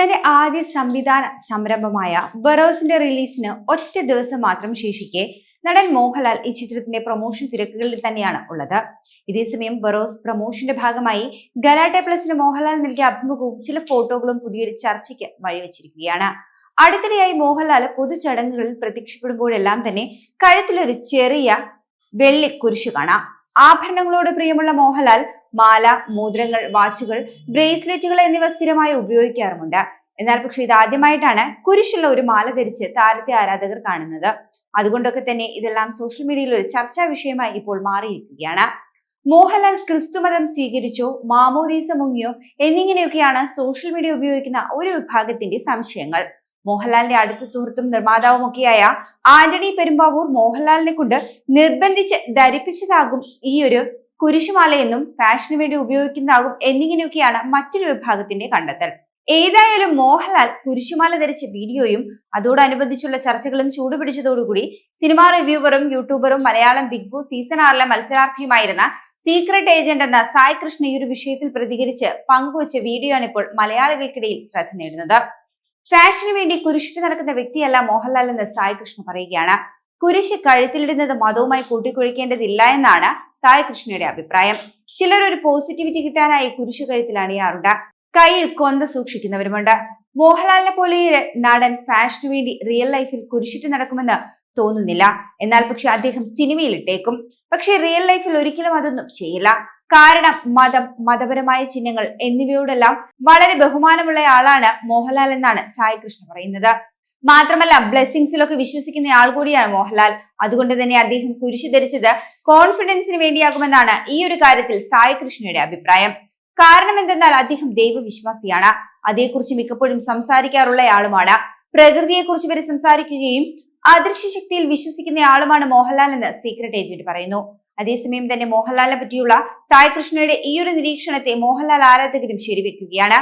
തന്റെ ആദ്യ സംവിധാന സംരംഭമായ ബറോസിന്റെ റിലീസിന് ഒറ്റ ദിവസം മാത്രം ശേഷിക്കെ നടൻ മോഹൻലാൽ ഈ ചിത്രത്തിന്റെ പ്രൊമോഷൻ തിരക്കുകളിൽ തന്നെയാണ് ഉള്ളത്. ഇതേസമയം ബറോസ് പ്രൊമോഷന്റെ ഭാഗമായി ഗലാട്ടെ പ്ലസിന് മോഹൻലാൽ നൽകിയ അഭിമുഖവും ചില ഫോട്ടോകളും പുതിയൊരു ചർച്ചയ്ക്ക് വഴിവെച്ചിരിക്കുകയാണ്. അടുത്തിടെയായി മോഹൻലാൽ പൊതുചടങ്ങുകളിൽ പ്രത്യക്ഷപ്പെടുമ്പോഴെല്ലാം തന്നെ കഴുത്തിലൊരു ചെറിയ വെള്ളി കാണാം. ആഭരണങ്ങളോട് പ്രിയമുള്ള മോഹൻലാൽ മാല മോതിരങ്ങൾ വാച്ചുകൾ ബ്രേസ്ലെറ്റുകൾ എന്നിവ സ്ഥിരമായി ഉപയോഗിക്കാറുമുണ്ട്. എന്നാൽ പക്ഷേ ഇതാദ്യമായിട്ടാണ് കുരിശുള്ള ഒരു മാല ധരിച്ച് താരത്തെ ആരാധകർ കാണുന്നത്. അതുകൊണ്ടൊക്കെ തന്നെ ഇതെല്ലാം സോഷ്യൽ മീഡിയയിൽ ഒരു ചർച്ചാ വിഷയമായി ഇപ്പോൾ മാറിയിരിക്കുകയാണ്. മോഹൻലാൽ ക്രിസ്തുമതം സ്വീകരിച്ചോ മാമോദീസ മുങ്ങിയോ എന്നിങ്ങനെയൊക്കെയാണ് സോഷ്യൽ മീഡിയ ഉപയോഗിക്കുന്ന ഒരു വിഭാഗത്തിന്റെ സംശയങ്ങൾ. മോഹൻലാലിന്റെ അടുത്ത സുഹൃത്തും നിർമ്മാതാവും ഒക്കെയായ ആന്റണി പെരുമ്പാവൂർ മോഹൻലാലിനെ കൊണ്ട് നിർബന്ധിച്ച് ധരിപ്പിച്ചതാകും ഈ ഒരു കുരിശുമാലയെന്നും ഫാഷന് വേണ്ടി ഉപയോഗിക്കുന്നതാകും എന്നിങ്ങനെയൊക്കെയാണ് മറ്റൊരു വിഭാഗത്തിന്റെ കണ്ടെത്തൽ. ഏതായാലും മോഹൻലാൽ കുരിശുമാല ധരിച്ച വീഡിയോയും അതോടനുബന്ധിച്ചുള്ള ചർച്ചകളും ചൂടുപിടിച്ചതോടുകൂടി സിനിമാ റിവ്യൂവറും യൂട്യൂബറും മലയാളം ബിഗ് ബോസ് സീസൺ ആറിലെ മത്സരാർത്ഥിയുമായിരുന്ന സീക്രട്ട് ഏജന്റ് എന്ന സായ് കൃഷ്ണ ഈ ഒരു വിഷയത്തിൽ പ്രതികരിച്ച് പങ്കുവച്ച വീഡിയോയാണ് ഇപ്പോൾ മലയാളികൾക്കിടയിൽ ശ്രദ്ധ നേടുന്നത്. ഫാഷന് വേണ്ടി കുരിശിട്ട് നടക്കുന്ന വ്യക്തിയല്ല മോഹൻലാൽ എന്ന് സായ് കൃഷ്ണ പറയുകയാണ്. കുരിശ് കഴുത്തിലിടുന്നത് മതവുമായി കൂട്ടിക്കുഴിക്കേണ്ടതില്ല എന്നാണ് സായകൃഷ്ണയുടെ അഭിപ്രായം. ചിലർ ഒരു പോസിറ്റിവിറ്റി കിട്ടാനായി കുരിശ് കഴുത്തിൽ അണിയാറുണ്ട്. കയ്യിൽ കൊന്ത സൂക്ഷിക്കുന്നവരുമുണ്ട്. മോഹൻലാലിനെ പോലെ നടൻ ഫാഷന് വേണ്ടി റിയൽ ലൈഫിൽ കുരിശിട്ട് നടക്കുമെന്ന് തോന്നുന്നില്ല. എന്നാൽ പക്ഷെ അദ്ദേഹം സിനിമയിൽ ഇട്ടേക്കും. പക്ഷെ റിയൽ ലൈഫിൽ ഒരിക്കലും അതൊന്നും ചെയ്യില്ല. കാരണം മതം മതപരമായ ചിഹ്നങ്ങൾ എന്നിവയോടെല്ലാം വളരെ ബഹുമാനമുള്ള ആളാണ് മോഹൻലാൽ എന്നാണ് സായി കൃഷ്ണ പറയുന്നത്. മാത്രമല്ല ബ്ലെസ്സിങ്സിലൊക്കെ വിശ്വസിക്കുന്ന ആൾ കൂടിയാണ് മോഹൻലാൽ. അതുകൊണ്ട് തന്നെ അദ്ദേഹം കുരിശു ധരിച്ചത് കോൺഫിഡൻസിന് വേണ്ടിയാകുമെന്നാണ് ഈ ഒരു കാര്യത്തിൽ സായി കൃഷ്ണയുടെ അഭിപ്രായം. കാരണം എന്തെന്നാൽ അദ്ദേഹം ദൈവവിശ്വാസിയാണ്. അതേക്കുറിച്ച് മിക്കപ്പോഴും സംസാരിക്കാറുള്ള സംസാരിക്കാറുള്ളയാളുമാണ് പ്രകൃതിയെക്കുറിച്ച് വരെ സംസാരിക്കുകയും അദൃശ്യ ശക്തിയിൽ വിശ്വസിക്കുന്ന ആളുമാണ് മോഹൻലാൽ എന്ന് സീക്രട്ട് ഏജന്റ് പറയുന്നു. അതേസമയം തന്നെ മോഹൻലാലിനെ പറ്റിയുള്ള സായി കൃഷ്ണയുടെ ഈ ഒരു നിരീക്ഷണത്തെ മോഹൻലാൽ ആരാധകരും ശരിവെക്കുകയാണ്.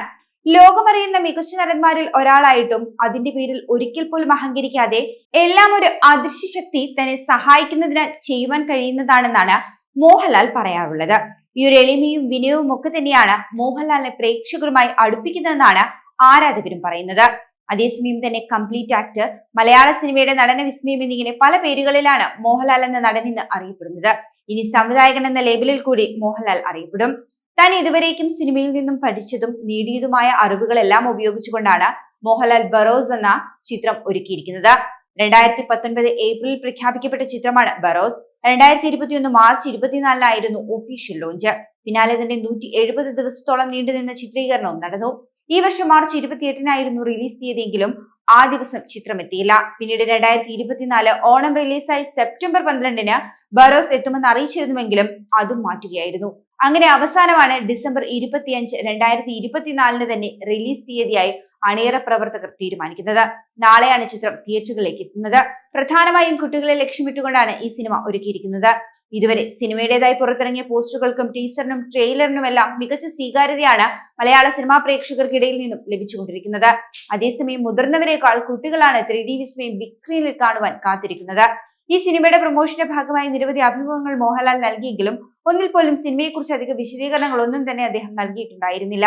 ലോകമറിയുന്ന മികച്ച നടന്മാരിൽ ഒരാളായിട്ടും അതിന്റെ പേരിൽ ഒരിക്കൽ പോലും അഹങ്കരിക്കാതെ എല്ലാം ഒരു അദൃശ്യ ശക്തി തന്നെ സഹായിക്കുന്നതിന് ചെയ്യുവാൻ കഴിയുന്നതാണെന്നാണ് മോഹൻലാൽ പറയാറുള്ളത്. ഈ ഒരു എളിമയും വിനയവും ഒക്കെ തന്നെയാണ് മോഹൻലാലിനെ പ്രേക്ഷകരുമായി അടുപ്പിക്കുന്നതെന്നാണ് ആരാധകരും പറയുന്നത്. അതേസമയം തന്നെ കംപ്ലീറ്റ് ആക്ടർ മലയാള സിനിമയുടെ നടന വിസ്മയം എന്നിങ്ങനെ പല പേരുകളിലാണ് മോഹൻലാൽ എന്ന നടൻ ഇന്ന് അറിയപ്പെടുന്നത്. ഇനി സംവിധായകൻ എന്ന ലേബലിൽ കൂടി മോഹൻലാൽ അറിയപ്പെടും. താൻ ഇതുവരേക്കും സിനിമയിൽ നിന്നും പഠിച്ചതും നേടിയതുമായ അറിവുകളെല്ലാം ഉപയോഗിച്ചുകൊണ്ടാണ് മോഹൻലാൽ ബറോസ് എന്ന ചിത്രം ഒരുക്കിയിരിക്കുന്നത്. രണ്ടായിരത്തി പത്തൊൻപത് ഏപ്രിലിൽ പ്രഖ്യാപിക്കപ്പെട്ട ചിത്രമാണ് ബറോസ്. രണ്ടായിരത്തി ഇരുപത്തിയൊന്ന് മാർച്ച് ഇരുപത്തിനാലിനായിരുന്നു ഒഫീഷ്യൽ ലോഞ്ച്. പിന്നാലെ തന്നെ നൂറ്റി എഴുപത് ദിവസത്തോളം നീണ്ടുനിന്ന ചിത്രീകരണവും നടന്നു. ഈ വർഷം മാർച്ച് ഇരുപത്തിയെട്ടിനായിരുന്നു റിലീസ് ചെയ്തെങ്കിലും ആ ദിവസം ചിത്രം എത്തിയില്ല പിന്നീട് രണ്ടായിരത്തി ഇരുപത്തിനാല് ഓണം റിലീസായി സെപ്റ്റംബർ പന്ത്രണ്ടിന് ബറോസ് എത്തുമെന്ന് അറിയിച്ചിരുന്നുവെങ്കിലും അതും മാറ്റുകയായിരുന്നു. അങ്ങനെ അവസാനമാണ് ഡിസംബർ ഇരുപത്തിയഞ്ച് രണ്ടായിരത്തി ഇരുപത്തിനാലിന് തന്നെ റിലീസ് തീയതിയായി അണിയറ പ്രവർത്തകർ തീരുമാനിക്കുന്നത്. നാളെയാണ് ചിത്രം തിയേറ്ററുകളിലേക്ക് എത്തുന്നത്. പ്രധാനമായും കുട്ടികളെ ലക്ഷ്യമിട്ടുകൊണ്ടാണ് ഈ സിനിമ ഒരുക്കിയിരിക്കുന്നത്. ഇതുവരെ സിനിമയുടേതായി പുറത്തിറങ്ങിയ പോസ്റ്ററുകൾക്കും ടീസറിനും ട്രെയിലറിനുമെല്ലാം മികച്ച സ്വീകാര്യതയാണ് മലയാള സിനിമാ പ്രേക്ഷകർക്കിടയിൽ നിന്നും ലഭിച്ചുകൊണ്ടിരിക്കുന്നത്. അതേസമയം മുതിർന്നവരെക്കാൾ കുട്ടികളാണ് ത്രീ ഡി വിസ്മയം ബിഗ് സ്ക്രീനിൽ കാണുവാൻ കാത്തിരിക്കുന്നത്. ഈ സിനിമയുടെ പ്രൊമോഷന്റെ ഭാഗമായി നിരവധി അഭിമുഖങ്ങൾ മോഹൻലാൽ നൽകിയെങ്കിലും ഒന്നിൽ പോലും സിനിമയെക്കുറിച്ച് അധിക വിശദീകരണങ്ങൾ ഒന്നും തന്നെ അദ്ദേഹം നൽകിയിട്ടുണ്ടായിരുന്നില്ല.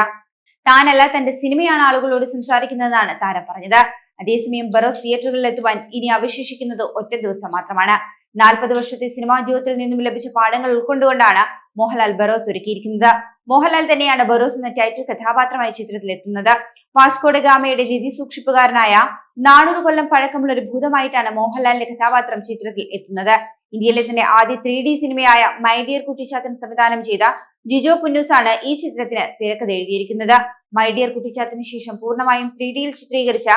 താനല്ല തന്റെ സിനിമയാണ് ആളുകളോട് സംസാരിക്കുന്നതെന്നാണ് താരം പറഞ്ഞത്. അതേസമയം ബറോസ് തിയേറ്ററുകളിൽ എത്തുവാൻ ഇനി അവശേഷിക്കുന്നത് ഒറ്റ ദിവസം മാത്രമാണ്. നാൽപ്പത് വർഷത്തെ സിനിമാ ജീവിതത്തിൽ നിന്നും ലഭിച്ച പാഠങ്ങൾ ഉൾക്കൊണ്ടുകൊണ്ടാണ് മോഹൻലാൽ ബറോസ് ഒരുക്കിയിരിക്കുന്നത്. മോഹൻലാൽ തന്നെയാണ് ബറോസ് എന്ന ടൈറ്റിൽ കഥാപാത്രമായി ചിത്രത്തിൽ എത്തുന്നത്. വാസ്കോഡ് ഗാമയുടെ രീതി സൂക്ഷിപ്പുകാരനായ നാനൂറ് കൊല്ലം പഴക്കമുള്ള ഒരു ഭൂതമായിട്ടാണ് മോഹൻലാലിന്റെ കഥാപാത്രം ചിത്രത്തിൽ എത്തുന്നത്. ഇന്ത്യയിലെ തന്നെ ആദ്യ ത്രീ ഡി സിനിമയായ മൈ ഡിയർ കുട്ടിച്ചാത്തൻ സംവിധാനം ചെയ്ത ജിജോ പുന്നൂസ് ആണ് ഈ ചിത്രത്തിന് തിരക്കഥ എഴുതിയിരിക്കുന്നത്. മൈ ഡിയർ കുട്ടിച്ചാത്തിന് ശേഷം പൂർണമായും ത്രീ ഡിയിൽ ചിത്രീകരിച്ച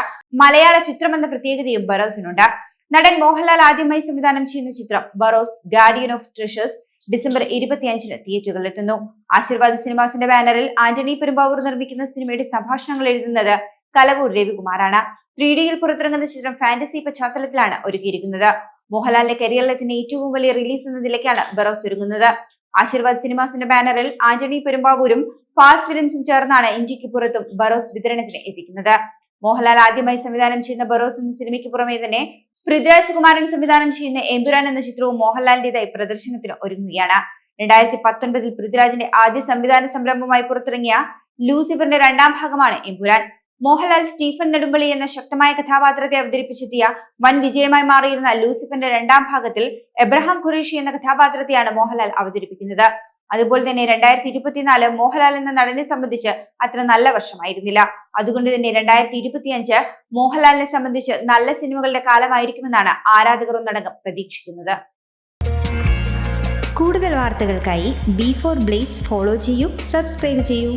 മലയാള ചിത്രം എന്ന പ്രത്യേകതയും ബറോസിനുണ്ട്. നടൻ മോഹൻലാൽ ആദ്യമായി സംവിധാനം ചെയ്യുന്ന ചിത്രം Barroz guardian of treasures December ഇരുപത്തിയഞ്ചിന് തിയേറ്ററുകളിൽ എത്തുന്നു ആശീർവാദ് സിനിമാസിന്റെ ബാനറിൽ ആന്റണി പെരുമ്പാവൂർ നിർമ്മിക്കുന്ന സിനിമയുടെ സംഭാഷണങ്ങൾ എഴുതുന്നത് കലവൂർ രവികുമാറാണ്. ത്രീ ഡിയിൽ പുറത്തിറങ്ങുന്ന ചിത്രം ഫാന്റസി പശ്ചാത്തലത്തിലാണ് ഒരുക്കിയിരിക്കുന്നത്. മോഹൻലാലിന്റെ കരിയറിലെത്തുന്ന ഏറ്റവും വലിയ റിലീസ് എന്ന നിലയ്ക്കാണ് ബറോസ് ഒരുങ്ങുന്നത്. ആശീർവാദ് സിനിമാസിന്റെ ബാനറിൽ ആന്റണി പെരുമ്പാവൂരും ഫാസ്റ്റ് ഫിലിംസും ചേർന്നാണ് ഇന്ത്യയ്ക്ക് പുറത്തും ബറോസ് വിതരണത്തിന് എത്തിക്കുന്നത്. മോഹൻലാൽ ആദ്യമായി സംവിധാനം ചെയ്യുന്ന ബറോസ് എന്ന സിനിമയ്ക്ക് പുറമെ തന്നെ പൃഥ്വിരാജ് കുമാരൻ സംവിധാനം ചെയ്യുന്ന എമ്പുരാൻ എന്ന ചിത്രവും മോഹൻലാലിന്റേതായി പ്രദർശനത്തിന് ഒരുങ്ങുകയാണ്. രണ്ടായിരത്തി പത്തൊൻപതിൽ പൃഥ്വിരാജിന്റെ ആദ്യ സംവിധാന സംരംഭമായി പുറത്തിറങ്ങിയ ലൂസിഫറിന്റെ രണ്ടാം ഭാഗമാണ് എമ്പുരാൻ മോഹൻലാൽ സ്റ്റീഫൻ നെടുമ്പള്ളി എന്ന ശക്തമായ കഥാപാത്രത്തെ അവതരിപ്പിച്ചെത്തിയ വൻ വിജയമായി മാറിയിരുന്ന ലൂസിഫറിന്റെ രണ്ടാം ഭാഗത്തിൽ എബ്രഹാം ഖുറേഷി എന്ന കഥാപാത്രത്തെയാണ് മോഹൻലാൽ അവതരിപ്പിക്കുന്നത്. അതുപോലെ തന്നെ രണ്ടായിരത്തി ഇരുപത്തിനാല് മോഹൻലാൽ എന്ന നടനെ സംബന്ധിച്ച് അത്ര നല്ല വർഷമായിരുന്നില്ല. അതുകൊണ്ട് തന്നെ രണ്ടായിരത്തി ഇരുപത്തിയഞ്ച് മോഹൻലാലിനെ സംബന്ധിച്ച് നല്ല സിനിമകളുടെ കാലമായിരിക്കുമെന്നാണ് ആരാധകർ ഒന്നടങ്കം പ്രതീക്ഷിക്കുന്നത്. കൂടുതൽ വാർത്തകൾക്കായി ബി ഫോർ ബ്ലേസ് ഫോളോ ചെയ്യൂ സബ്സ്ക്രൈബ് ചെയ്യൂ.